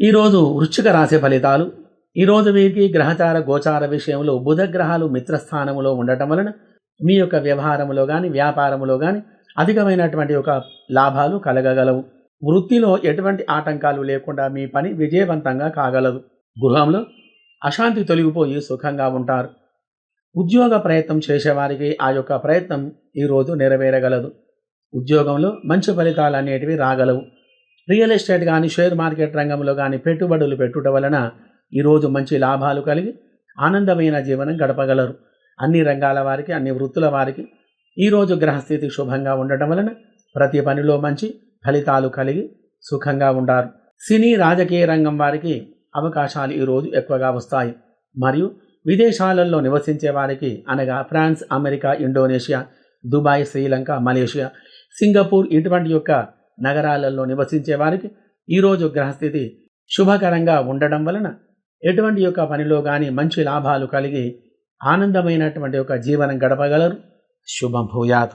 ఈరోజు వృశ్చిక రాశి ఫలితాలు. ఈరోజు వీరికి గ్రహచార గోచార విషయంలో బుధ గ్రహాలు మిత్రస్థానములో ఉండటం వలన మీ యొక్క వ్యవహారములో కానీ వ్యాపారములో కానీ అధికమైనటువంటి ఒక లాభాలు కలగగలవు. వృత్తిలో ఎటువంటి ఆటంకాలు లేకుండా మీ పని విజయవంతంగా కాగలదు. గృహంలో అశాంతి తొలగిపోయి సుఖంగా ఉంటారు. ఉద్యోగ ప్రయత్నం చేసేవారికి ఆ యొక్క ప్రయత్నం ఈరోజు నెరవేరగలదు. ఉద్యోగంలో మంచి ఫలితాలు అనేటివి రాగలవు. రియల్ ఎస్టేట్ కానీ షేర్ మార్కెట్ రంగంలో కానీ పెట్టుబడులు పెట్టుట వలన ఈరోజు మంచి లాభాలు కలిగి ఆనందమైన జీవనం గడపగలరు. అన్ని రంగాల వారికి అన్ని వృత్తుల వారికి ఈరోజు గ్రహస్థితి శుభంగా ఉండటం వలన ప్రతి పనిలో మంచి ఫలితాలు కలిగి సుఖంగా ఉండారు. సినీ రాజకీయ రంగం వారికి అవకాశాలు ఈరోజు ఎక్కువగా వస్తాయి. మరియు విదేశాలలో నివసించే వారికి అనగా France America Indonesia Dubai Sri Lanka Malaysia Singapore ఇటువంటి యొక్క నగరాలలో నివసించే వారికి ఈరోజు గ్రహస్థితి శుభకరంగా ఉండడం వలన ఎటువంటి యొక్క పనిలో కానీ మంచి లాభాలు కలిగి ఆనందమైనటువంటి ఒక జీవనం గడపగలరు. శుభం భూయాత్.